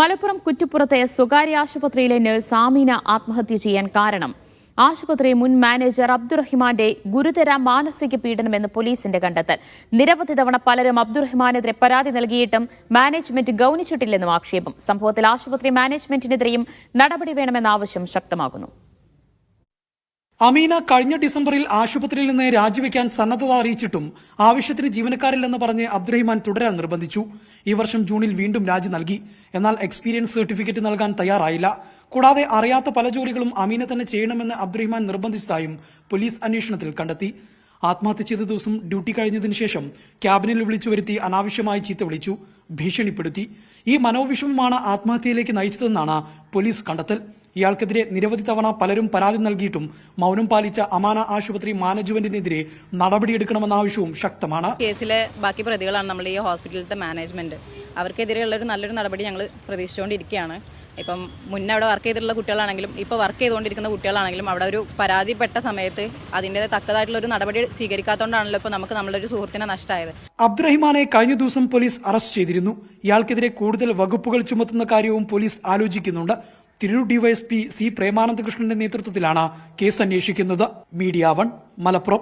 മലപ്പുറം കുറ്റിപ്പുറത്തെ സ്വകാര്യ ആശുപത്രിയിലെ നഴ്സ് ആമീന ആത്മഹത്യ ചെയ്യാൻ കാരണം. ആശുപത്രി മുൻ മാനേജർ അബ്ദുറഹിമാന്റെ ഗുരുതര മാനസിക പീഡനമെന്ന് പോലീസിന്റെ കണ്ടെത്തൽ. നിരവധി തവണ പലരും അബ്ദുറഹിമാനെതിരെ പരാതി നൽകിയിട്ടും മാനേജ്മെന്റ് ഗൌനിച്ചിട്ടില്ലെന്നും ആക്ഷേപം. സംഭവത്തിൽ ആശുപത്രി മാനേജ്മെന്റിനെതിരെയും നടപടി വേണമെന്ന ആവശ്യം ശക്തമാകുന്നു. അമീന കഴിഞ്ഞ ഡിസംബറിൽ ആശുപത്രിയിൽ നിന്ന് രാജിവെക്കാൻ സന്നദ്ധത അറിയിച്ചിട്ടും ആവശ്യത്തിന് ജീവനക്കാരില്ലെന്ന് പറഞ്ഞ് അബ്ദുറഹിമാൻ തുടരാൻ നിർബന്ധിച്ചു. ഈ വർഷം ജൂണിൽ വീണ്ടും രാജി നൽകി. എന്നാൽ എക്സ്പീരിയൻസ് സർട്ടിഫിക്കറ്റ് നൽകാൻ തയ്യാറായില്ല. കൂടാതെ അറിയാത്ത പല ജോലികളും അമീന തന്നെ ചെയ്യണമെന്ന് അബ്ദുറഹിമാൻ നിർബന്ധിച്ചതായും പോലീസ് അന്വേഷണത്തിൽ കണ്ടെത്തി. ആത്മഹത്യ ചെയ്ത ദിവസം ഡ്യൂട്ടി കഴിഞ്ഞതിന് ശേഷം ക്യാബിനിൽ വിളിച്ചു വരുത്തി അനാവശ്യമായി ചീത്ത വിളിച്ചു ഭീഷണിപ്പെടുത്തി. ഈ മനോവിഷമമാണ് ആത്മഹത്യയിലേക്ക് നയിച്ചതെന്നാണ് പോലീസ് കണ്ടെത്തൽ. ഇയാൾക്കെതിരെ നിരവധി തവണ പലരും പരാതി നൽകിയിട്ടും മൗനം പാലിച്ച അമാന ആശുപത്രി മാനേജ്മെന്റിനെതിരെ നടപടിയെടുക്കണമെന്ന ആവശ്യവും ശക്തമാണ്. കേസിലെ ബാക്കി പ്രതികളാണ് നമ്മൾ ഈ ഹോസ്പിറ്റലിലത്തെ മാനേജ്മെന്റ്. അവർക്കെതിരെയുള്ള ഒരു നല്ലൊരു നടപടി ഞങ്ങൾ പ്രതീക്ഷിച്ചുകൊണ്ടിരിക്കുകയാണ്. ഇപ്പം മുന്നേ അവിടെ വർക്ക് ചെയ്തിട്ടുള്ള കുട്ടികളാണെങ്കിലും ഇപ്പോൾ വർക്ക് ചെയ്തുകൊണ്ടിരിക്കുന്ന കുട്ടികളാണെങ്കിലും അവിടെ ഒരു പരാതിപ്പെട്ട സമയത്ത് അതിന്റെ തക്കതായിട്ടുള്ള ഒരു നടപടി സ്വീകരിക്കാത്തതുകൊണ്ടാണല്ലോ ഇപ്പോൾ നമുക്ക് നമ്മളൊരു സുഹൃത്തിനെ നഷ്ടമായത് അബ്ദുറഹിമാനെ കഴിഞ്ഞ ദിവസം പോലീസ് അറസ്റ്റ് ചെയ്തിരുന്നു. ഇയാൾക്കെതിരെ കൂടുതൽ വകുപ്പുകൾ ചുമത്തുന്ന കാര്യവും പോലീസ് ആലോചിക്കുന്നുണ്ട്. തിരൂർ ഡിവൈഎസ്പി സി പ്രേമാനന്ദകൃഷ്ണന്റെ നേതൃത്വത്തിലാണ് കേസ് അന്വേഷിക്കുന്നത്. Media one Malappuram.